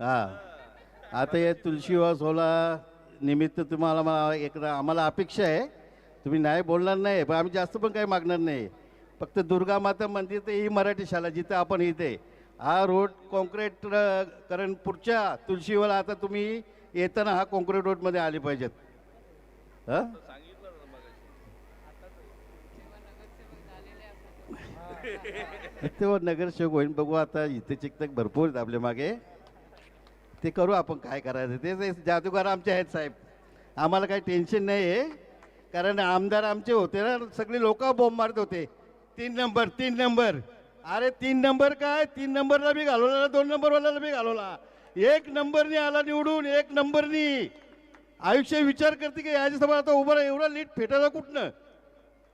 हा. आता या तुळशीवा होला निमित्त तुम्हाला मला एकदा आम्हाला अपेक्षा आहे. तुम्ही नाही बोलणार नाही पण आम्ही जास्त पण काही मागणार नाही. फक्त दुर्गा माता मंदिर ते ही मराठी शाळा जिथं आपण इथे. हा रोड कॉन्क्रीट कारण पुढच्या तुलशीवाला आता तुम्ही येताना हा कॉन्क्रीट रोडमध्ये आले पाहिजेत. हां? तेव्हा नगरसेवक होईल बघू आता इथे चिकतक भरपूर आहेत आपल्या मागे. ते करू आपण काय करायचं? ते जादूगार आमचे आहेत साहेब आम्हाला काही टेन्शन नाही आहे कारण आमदार आमचे होते ना सगळे लोक बॉम्ब मारत होते. तीन नंबर तीन नंबर अरे तीन नंबर काय? तीन नंबरला बी घालवला दोन नंबरवाल्याला बी घालवला. एक नंबरनी आला निवडून एक नंबरनी आयुष्य विचार करते की याच्यासमोर आता उभं एवढा लीट फेटायला कुठनं?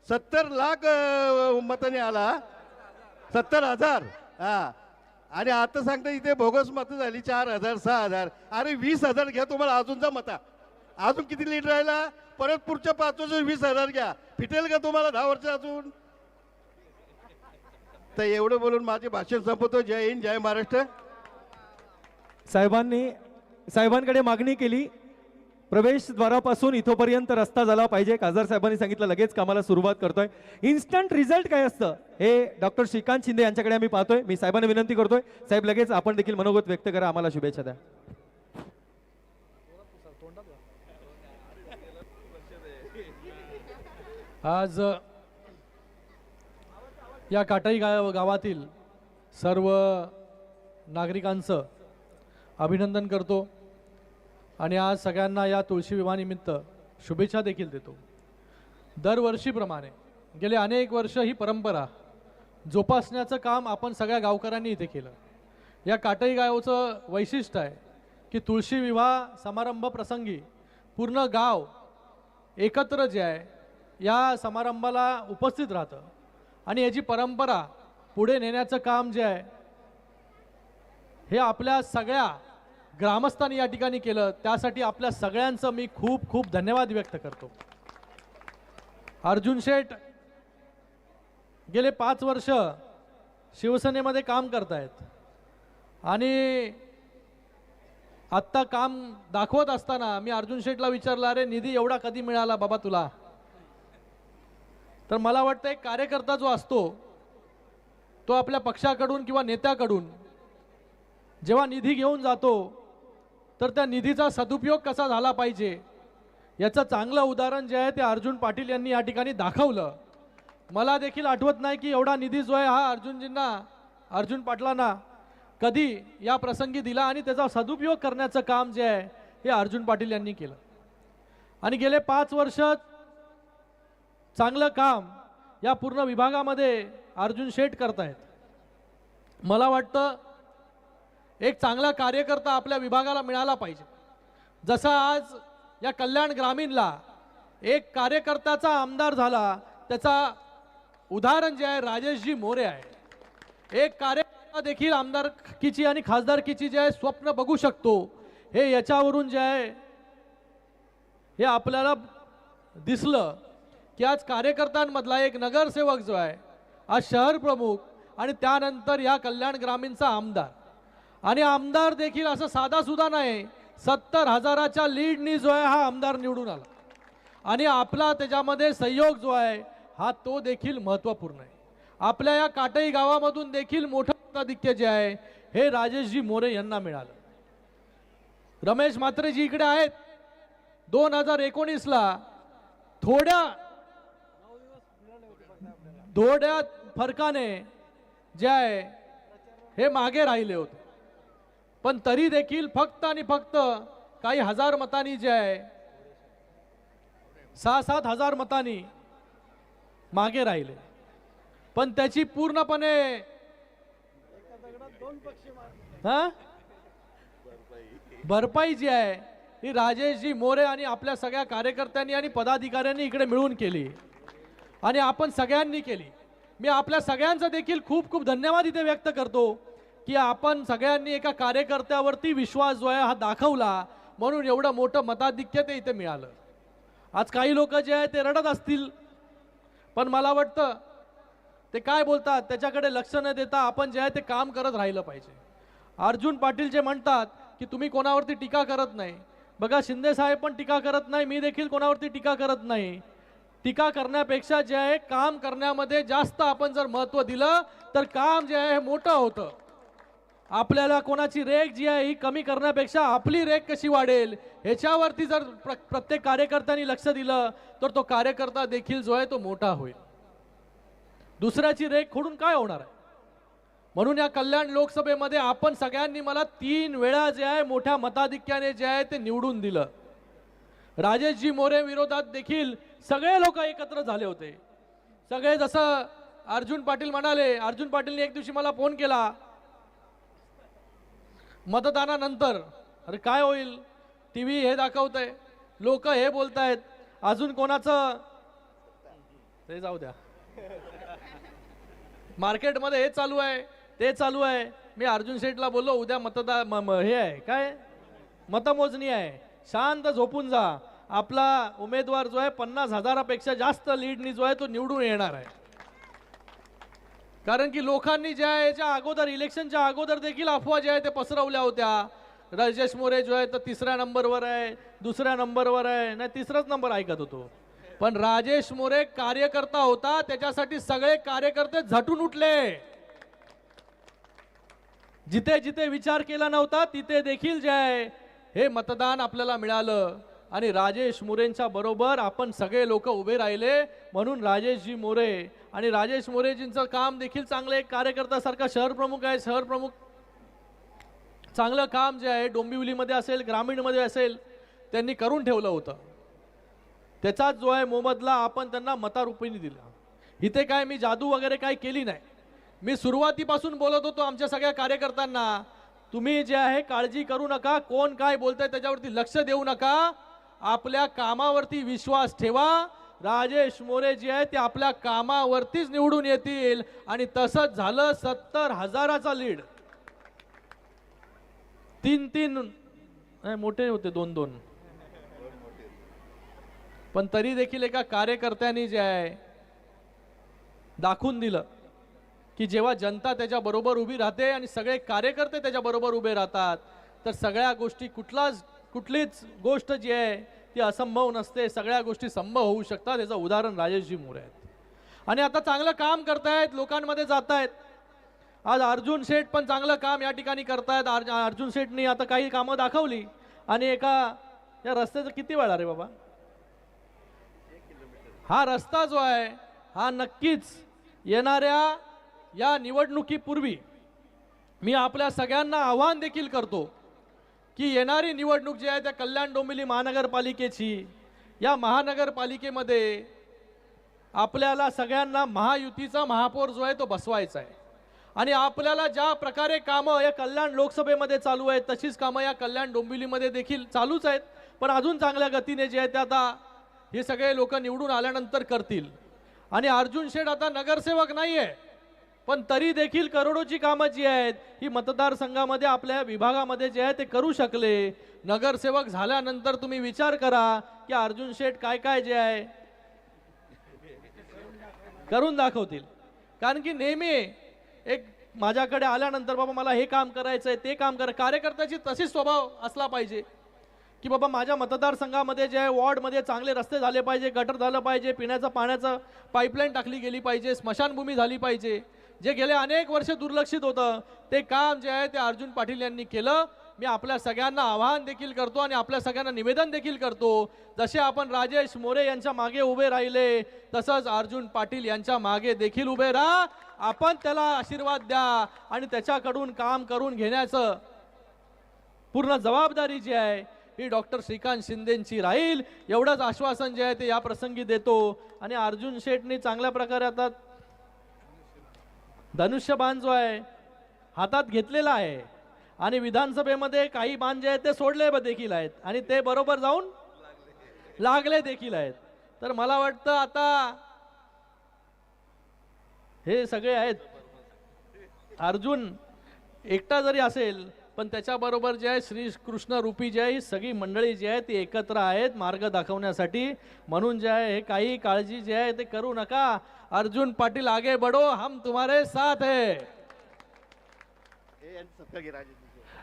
सत्तर लाख मताने आला. सत्तर हजार. हा. आणि आता सांगता इथे बोगस मतं झाली चार हजार सहा हजार. अरे वीस हजार घ्या तुम्हाला अजूनचा मता. अजून किती लीड राहिला? परत पुढच्या पाच वर्ष वीस हजार घ्या. फिटेल का तुम्हाला दहा वर्ष अजून? तर एवढं बोलून माझे भाषण संपवतो. जय हिंद जय महाराष्ट्र. साहेबांनी साहेबांकडे मागणी केली. प्रवेशद्वारापासून इथोपर्यंत रस्ता झाला पाहिजे. खासदार साहेबांनी सांगितलं लगेच कामाला सुरुवात करतोय. इन्स्टंट रिझल्ट काय असतं? हे डॉक्टर श्रीकांत शिंदे यांच्याकडे आम्ही पाहतोय. मी साहेबांना विनंती करतोय. साहेब लगेच आपण देखील मनोगत व्यक्त करा. आम्हाला शुभेच्छा द्या. आज या काटाई गाव गावातील सर्व नागरिकांचं अभिनंदन करतो. आणि आज सगळ्यांना या तुळशी विवाहानिमित्त शुभेच्छा देखील देतो. दरवर्षीप्रमाणे गेले अनेक वर्ष ही परंपरा जोपासण्याचं काम आपण सगळ्या गावकऱ्यांनी इथे केलं. या काटई गावचं वैशिष्ट्य आहे की तुळशी विवाह समारंभ प्रसंगी पूर्ण गाव एकत्र जे आहे या समारंभाला उपस्थित राहतं. आणि याची परंपरा पुढे नेण्याचं काम जे आहे हे आपल्या सगळ्या ग्रामस्थांनी या ठिकाणी केलं. त्यासाठी आपल्या सगळ्यांचं मी खूप खूप धन्यवाद व्यक्त करतो. अर्जुन शेठ गेले पाच वर्ष शिवसेनेमध्ये काम करतायत. आणि आत्ता काम दाखवत असताना मी अर्जुन शेठला विचारलं अरे निधी एवढा कधी मिळाला बाबा तुला? तर मला वाटतं एक कार्यकर्ता जो असतो तो आपल्या पक्षाकडून किंवा नेत्याकडून जेव्हा निधी घेऊन जातो तर त्या निधीचा सदुपयोग कसा झाला पाहिजे? याचं चांगलं उदाहरण जे आहे ते अर्जुन पाटील यांनी या ठिकाणी दाखवलं. मला देखील आठवत नाही की एवढा निधी जो आहे हा अर्जुनजींना अर्जुन पाटलांना कधी या प्रसंगी दिला आणि त्याचा सदुपयोग करण्याचं काम जे आहे हे अर्जुन पाटील यांनी केलं. आणि गेले पाच वर्ष चांगलं काम या पूर्ण विभागामध्ये अर्जुन शेठ करतायत. मला वाटतं एक चांगला कार्यकर्ता आपल्या विभागाला मिळाला पाहिजे. जसा आज या कल्याण ग्रामीणला एक कार्यकर्त्याचा आमदार झाला त्याचा उदाहरण जे आहे राजेशजी मोरे आहे. एक कार्यकर्ता देखील आमदारकीची आणि खासदारकीची जे आहे स्वप्न बघू शकतो. हे याच्यावरून जे आहे हे आपल्याला दिसलं की आज कार्यकर्त्यांमधला एक नगरसेवक जो आहे आज शहर प्रमुख आणि त्यानंतर या कल्याण ग्रामीणचा आमदार. आणि आमदार देखील असं साधा सुद्धा नाही. सत्तर हजाराच्या लीडनी जो आहे हा आमदार निवडून आला. आणि आपला त्याच्यामध्ये सहयोग जो आहे हा तो देखील महत्त्वपूर्ण आहे. आपल्या या काटई गावामधून देखील मोठं मताधिक्य जे आहे हे राजेशजी मोरे यांना मिळालं. रमेश म्हात्रेजी इकडे आहेत. दोन हजार एकोणीसला थोड्या थोड्या फरकाने जे आहे हे मागे राहिले होते. पण तरी देखील फक्त आणि फक्त काही हजार मतांनी जे आहे सहा सात हजार मतांनी मागे राहिले. पण त्याची पूर्णपणे हा? भरपाई जी आहे ही राजेशजी मोरे आणि आपल्या सगळ्या कार्यकर्त्यांनी आणि पदाधिकाऱ्यांनी इकडे मिळून केली. आणि आपण सगळ्यांनी केली. मी आपल्या सगळ्यांचा देखील खूप खूप धन्यवाद इथे व्यक्त करतो. की आपण सगळ्यांनी एका कार्यकर्त्यावरती विश्वास जो आहे हा दाखवला म्हणून एवढं मोठं मताधिक्य ते इथे मिळालं. आज काही लोक जे आहे ते रडत असतील पण मला वाटतं ते काय बोलतात त्याच्याकडे लक्ष न देता आपण जे आहे ते काम करत राहिलं पाहिजे. अर्जुन पाटील जे म्हणतात की तुम्ही कोणावरती टीका करत नाही. बघा शिंदे साहेब पण टीका करत नाही मी देखील कोणावरती टीका करत नाही. टीका करण्यापेक्षा जे आहे काम करण्यामध्ये जास्त आपण जर महत्त्व दिलं तर काम जे आहे हे मोठं होतं. आपल्याला कोणाची रेख जी आहे ही कमी करण्यापेक्षा आपली रेख कशी वाढेल? ह्याच्यावरती जर प्र प्रत्येक कार्यकर्त्यांनी लक्ष दिलं तर तो कार्यकर्ता देखील जो आहे तो मोठा होईल. दुसऱ्याची रेख खोडून काय होणार आहे? म्हणून या कल्याण लोकसभेमध्ये आपण सगळ्यांनी मला तीन वेळा जे आहे मोठ्या मताधिक्याने जे आहे ते निवडून दिलं. राजेशजी मोरे विरोधात देखील सगळे लोक एकत्र झाले होते. सगळे जसं अर्जुन पाटील म्हणाले अर्जुन पाटीलने एक दिवशी मला फोन केला मतदानानंतर. अरे काय होईल? टी व्ही हे दाखवतंय. लोक हे बोलतायत. अजून कोणाचं? ते जाऊ द्या. मार्केटमध्ये हे चालू आहे ते चालू आहे. मी अर्जुन शेठला बोललो उद्या मतदा म- हे आहे. काय? मतमोजणी आहे. शांत झोपून जा. आपला उमेदवार जो आहे पन्नास हजारापेक्षा जास्त लीडनी जो आहे तो निवडून येणार आहे. कारण की लोकांनी ज्या याच्या अगोदर इलेक्शनच्या अगोदर देखील अफवा ज्या आहे ते पसरवल्या होत्या. राजेश मोरे जो आहे तर तिसऱ्या नंबरवर आहे दुसऱ्या नंबरवर आहे नाही तिसराच नंबर ऐकत होतो. पण राजेश मोरे कार्यकर्ता होता त्याच्यासाठी सगळे कार्यकर्ते झटून उठले. जिथे जिथे विचार केला नव्हता तिथे देखील जे आहे हे मतदान आपल्याला मिळालं. आणि राजेश मोरेंच्या बरोबर आपण सगळे लोक उभे राहिले म्हणून राजेशजी मोरे. आणि राजेश मोरेजींचं काम देखील चांगलं एक कार्यकर्त्यासारखा शहर प्रमुख आहे. शहर प्रमुख चांगलं काम जे आहे डोंबिवलीमध्ये असेल ग्रामीणमध्ये असेल त्यांनी करून ठेवलं होतं. त्याचाच जो आहे मोबदला आपण त्यांना मतारूपीने दिला. इथे काय मी जादू वगैरे काय केली नाही. मी सुरुवातीपासून बोलत होतो आमच्या सगळ्या कार्यकर्त्यांना तुम्ही जे आहे काळजी करू नका. कोण काय बोलतंय त्याच्यावरती लक्ष देऊ नका. आपल्या कामावरती विश्वास ठेवा. राजेश मोरे जे आहे ते आपल्या कामावरतीच निवडून येतील. आणि तसंच झालं सत्तर हजाराचा लीड. तीन तीन नाही, मोठे होते दोन दोन. पण तरी देखील एका कार्यकर्त्यांनी जे आहे दाखवून दिलं की जेव्हा जनता त्याच्या बरोबर उभी राहते आणि सगळे कार्यकर्ते त्याच्या बरोबर उभे राहतात तर सगळ्या गोष्टी कुठलाच कुठलीच गोष्ट जी आहे ती असंभव नसते. सगळ्या गोष्टी संभव होऊ शकतात. याचं उदाहरण राजेशजी मोरे आहेत. आणि आता चांगलं काम करतायत लोकांमध्ये जात आहेत आज अर्जुन शेठ पण चांगलं काम या ठिकाणी करतायत. अर्ज अर्जुन शेठनी आता काही कामं दाखवली. आणि एका या रस्त्याचं किती वेळा रे बाबा? हा रस्ता जो आहे हा नक्कीच येणाऱ्या या निवडणुकीपूर्वी मी आपल्या सगळ्यांना आव्हान देखील करतो. की येणारी निवडणूक जी आहे त्या कल्याण डोंबिवली महानगरपालिकेची या महानगरपालिकेमध्ये आपल्याला सगळ्यांना महायुतीचा महापौर जो आहे तो बसवायचा आहे. आणि आपल्याला ज्या प्रकारे कामं या कल्याण लोकसभेमध्ये चालू आहेत तशीच कामं या कल्याण डोंबिवलीमध्ये देखील चालूच आहेत. पण अजून चांगल्या गतीने जे आहे ते आता हे सगळे लोक निवडून आल्यानंतर करतील. आणि अर्जुन शेठ आता नगरसेवक नाही आहे पण तरी देखील करोडोची कामं जी आहेत ही मतदारसंघामध्ये आपल्या विभागामध्ये जे आहे ते करू शकले. नगरसेवक झाल्यानंतर तुम्ही विचार करा की अर्जुन शेठ काय काय जे आहे करून दाखवतील. कारण की नेहमी एक माझ्याकडे आल्यानंतर बाबा मला हे काम करायचं आहे ते काम करा. कार्यकर्त्याची तशीच स्वभाव असला पाहिजे. की बाबा माझ्या मतदारसंघामध्ये जे आहे वॉर्डमध्ये चांगले रस्ते झाले पाहिजे गटर झालं पाहिजे पिण्याचं पाण्याचं पाईपलाईन टाकली गेली पाहिजे स्मशानभूमी झाली पाहिजे. जे गेले अनेक वर्ष दुर्लक्षित होतं ते काम जे आहे ते अर्जुन पाटील यांनी केलं. मी आपल्या सगळ्यांना आवाहन देखील करतो आणि आपल्या सगळ्यांना निवेदन देखील करतो. जसे आपण राजेश मोरे यांच्या मागे उभे राहिले तसंच अर्जुन पाटील यांच्या मागे देखील उभे राहा. आपण त्याला आशीर्वाद द्या आणि त्याच्याकडून काम करून घेण्याचं पूर्ण जबाबदारी जी आहे ही डॉक्टर श्रीकांत शिंदेची राहील. एवढंच आश्वासन जे आहे ते या प्रसंगी देतो. आणि अर्जुन शेठनी चांगल्या प्रकारे आता धनुष्यबाण जो आहे हातात घेतलेला आहे. आणि विधानसभेमध्ये काही बाण जे आहेत ते सोडले ब- देखील आहेत. आणि ते बरोबर जाऊन लागले देखील आहेत. तर मला वाटतं आता हे सगळे आहेत. अर्जुन एकटा जरी असेल पण त्याच्याबरोबर जे आहे श्री कृष्ण रूपी जे आहे ही सगळी मंडळी जी आहे ती एकत्र आहेत मार्ग दाखवण्यासाठी. म्हणून जे आहे हे काही काळजी जी आहे ते करू नका. अर्जुन पाटील आगे बढो. हम तुम्हारे साथ है.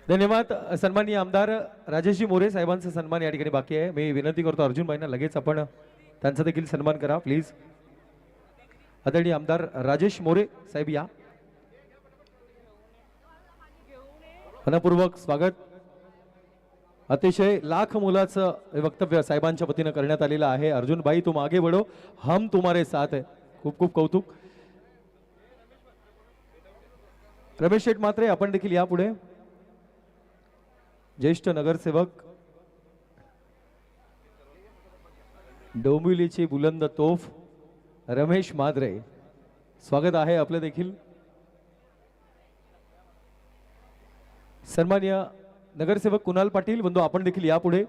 धन्यवाद. सन्माननीय आमदार राजेशजी मोरे साहेबांचा सन्मान या ठिकाणी बाकी आहे. मी विनंती करतो अर्जुन भाईंना लगेच आपण त्यांचा देखील सन्मान करा प्लीज आदरणीय आमदार राजेश मोरे साहेब या. मनपूर्वक स्वागत. अतिशय लाख मुलाचं वक्तव्य साहेबांच्या वतीनं करण्यात आलेलं आहे. अर्जुनबाई तू मागे वडो बढो हम तुम्हारे साथ आहे खूप खूप कौतुक. रमेश शेठ मात्रे आपण देखील यापुढे. ज्येष्ठ नगरसेवक. डोंबिवलीची बुलंद तोफ. रमेश माद्रे स्वागत आहे आपलं देखील. सन्मान्य नगरसेवक कुणाल पाटील बंधू आपण देखील यापुढे